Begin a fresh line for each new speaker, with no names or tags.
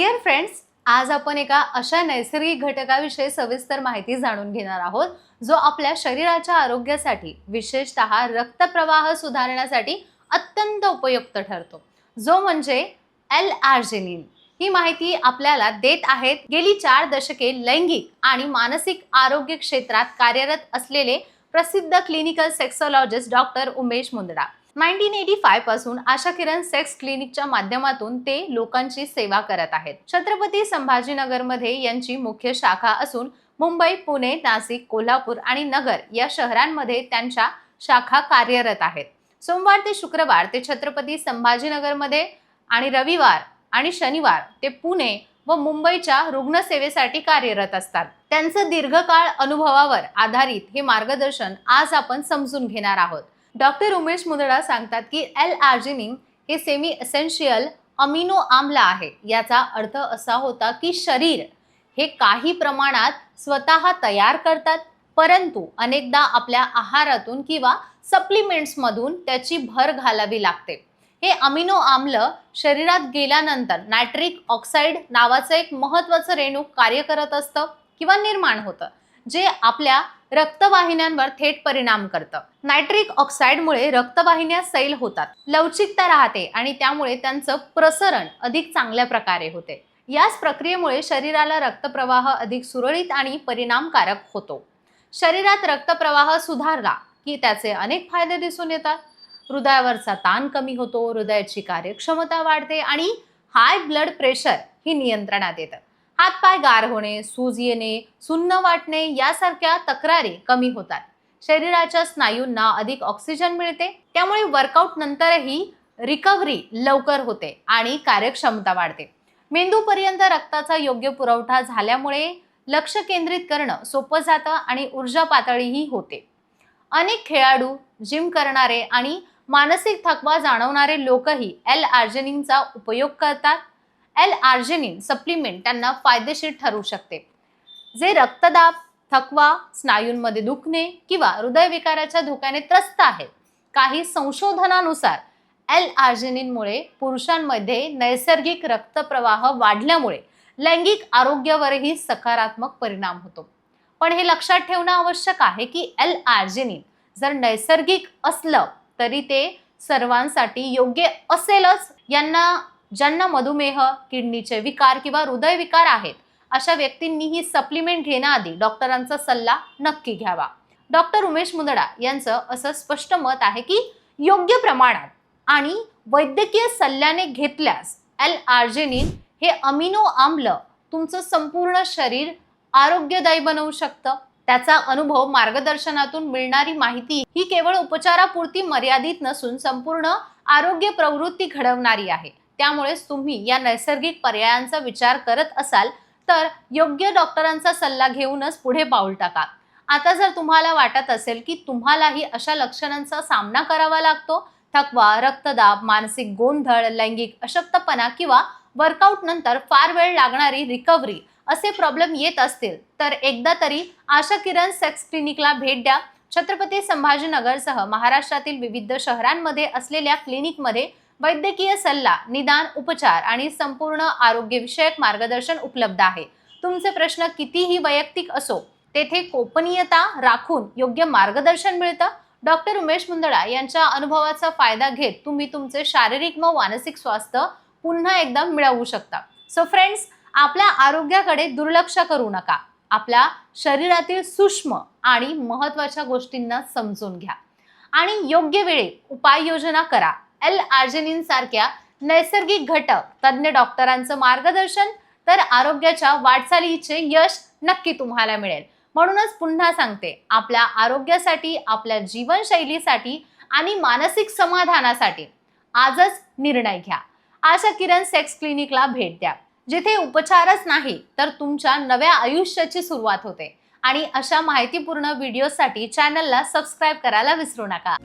Dear friends आज आपण एका अशा नैसर्गिक घटकाविषयी सविस्तर माहिती जाणून घेणार आहोत जो आपल्या शरीराच्या आरोग्यासाठी विशेषतः रक्तप्रवाह सुधारण्यासाठी अत्यंत उपयुक्त ठरतो. जो म्हणजे एल आर्जेनिन ही माहिती आपल्याला देत आहेत गेली चार दशके लैंगिक आणि मानसिक आरोग्य क्षेत्रात कार्यरत असलेले प्रसिद्ध clinical sexologist doctor Umesh Mundada. Nineteen eighty फायपासून Asha Kiran sex क्लिनिकच्या माध्यमातून ते लोकांची सेवा करत आहेत. छत्रपती संभाजीनगरमध्ये यांची मुख्य शाखा असून मुंबई पुणे नाशिक कोल्हापूर आणि नगर या शहरांमध्ये त्यांच्या शाखा कार्यरत आहेत. सोमवार ते शुक्रवार ते छत्रपती संभाजीनगरमध्ये आणि रविवार आणि शनिवार ते पुणे व मुंबईच्या रुग्णसेवेसाठी कार्यरत असतात. त्यांचं दीर्घकाळ अनुभवावर आधारित हे मार्गदर्शन आज आपण समजून घेणार आहोत. डॉक्टर उमेश मुंदडा सांगतात की एल आर्जिनिन हे सेमी एसेन्शियल अमिनो आम्ल आहे. याचा अर्थ असा होता की शरीर हे काही प्रमाणात स्वतः तयार करतात परंतु अनेकदा आपल्या आहारातून किंवा सप्लिमेंट्समधून त्याची भर घालावी लागते. हे अमिनो आम्ल शरीरात गेल्यानंतर नायट्रिक ऑक्साईड नावाचं एक महत्त्वाचं रेणू कार्य करत असतं किंवा निर्माण होतं. जे आपल्या रक्तवाहिन्यांवर थेट परिणाम करतं. नायट्रिक ऑक्साईडमुळे रक्तवाहिन्या सैल होतात. लवचिकता राहते आणि त्यामुळे त्यांचं प्रसरण अधिक चांगल्या प्रकारे होते. याच प्रक्रियेमुळे शरीराला रक्तप्रवाह अधिक सुरळीत आणि परिणामकारक होतो. शरीरात रक्तप्रवाह सुधारला की त्याचे अनेक फायदे दिसून येतात. हृदयावरचा ताण कमी होतो हृदयाची कार्यक्षमता वाढते आणि हाय ब्लड प्रेशर ही नियंत्रणात येतं. हातपाय गार होणे सूज येणे सुन्न वाटणे यासारख्या तक्रारी कमी होतात. शरीराच्या स्नायूंना अधिक ऑक्सिजन मिळते. त्यामुळे वर्कआउट नंतरही रिकव्हरी लवकर होते आणि कार्यक्षमता वाढते. मेंदूपर्यंत रक्ताचा योग्य पुरवठा झाल्यामुळे लक्ष केंद्रित करणं सोपं जातं आणि ऊर्जा पातळीही होते. अनेक खेळाडू जिम करणारे आणि मानसिक थकवा जाणवणारे लोकही एल आर्जनिंगचा उपयोग करतात. एल आर्जेनिन सप्लिमेंट त्यांना फायदेशीर ठरू शकते. जे रक्तदाब थकवा स्नायूंमध्ये दुखणे किंवा हृदयविकाराच्या धोक्याने त्रस्त आहेत काही संशोधनानुसार एल आर्जेनिनमुळे पुरुषांमध्ये नैसर्गिक रक्तप्रवाह वाढल्यामुळे लैंगिक आरोग्यावरही सकारात्मक परिणाम होतो. पण हे लक्षात ठेवणं आवश्यक आहे की एल आर्जेनिन जर नैसर्गिक असलं तरी ते सर्वांसाठी योग्य असेलच. यांना ज्यांना मधुमेह किडनीचे विकार किंवा हृदयविकार आहेत अशा व्यक्तींनी ही सप्लिमेंट घेण्याआधी डॉक्टरांचा सल्ला नक्की घ्यावा. डॉक्टर उमेश मुंदडा यांचं असं स्पष्ट मत आहे की योग्य प्रमाणात आणि वैद्यकीय सल्ल्याने घेतल्यास एल आर्जेनिन हे अमिनो आम्ल तुमचं संपूर्ण शरीर आरोग्यदायी बनवू शकतं. त्याचा अनुभव मार्गदर्शनातून मिळणारी माहिती ही केवळ उपचारापुरती मर्यादित नसून संपूर्ण आरोग्य प्रवृत्ती घडवणारी आहे. त्यामुळेच तुम्ही या नैसर्गिक पर्यायांचा विचार करत असाल तर योग्य डॉक्टरांचा सल्ला घेऊनच पुढे पाऊल टाका. आता जर तुम्हाला वाटत असेल की तुम्हालाही अशा लक्षणांचा सामना करावा लागतो थकवा रक्तदाब मानसिक गोंधळ लैंगिक अशक्तपणा किंवा वर्कआउट नंतर फार वेळ लागणारी रिकव्हरी असे प्रॉब्लेम येत असतील तर एकदा तरी आशा किरण सेक्स क्लिनिकला भेट द्या. छत्रपती संभाजीनगरसह महाराष्ट्रातील विविध शहरांमध्ये असलेल्या क्लिनिकमध्ये वैद्यकीय सल्ला निदान उपचार आणि संपूर्ण आरोग्यविषयक मार्गदर्शन उपलब्ध आहे. तुमचे प्रश्न कितीही वैयक्तिक असो तेथे गोपनीयता राखून योग्य मार्गदर्शन मिळतं. डॉक्टर उमेश मुंदडा यांच्या अनुभवाचा फायदा घेत तुम्ही तुमचे शारीरिक व मानसिक स्वास्थ्य पुन्हा एकदा मिळवू शकता. सो फ्रेंड्स आपल्या आरोग्याकडे दुर्लक्ष करू नका. आपल्या शरीरातील सूक्ष्म आणि महत्त्वाच्या गोष्टींना समजून घ्या. आणि योग्य वेळी उपाययोजना करा. एल आर्जेनिन सारख्या नैसर्गिक घटक तज्ज्ञ डॉक्टरांचं मार्गदर्शन तर आरोग्याच्या वाटचालीचे यश नक्की तुम्हाला मिळेल. म्हणूनच पुन्हा सांगते आपल्या आरोग्यासाठी आपल्या जीवनशैलीसाठी आणि मानसिक समाधानासाठी आजच निर्णय घ्या. आशा किरण सेक्स क्लिनिकला भेट द्या. जिथे उपचारच नाही तर तुमच्या नव्या आयुष्याची सुरुवात होते. आणि अशा माहितीपूर्ण व्हिडिओसाठी चॅनलला सबस्क्राईब करायला विसरू नका.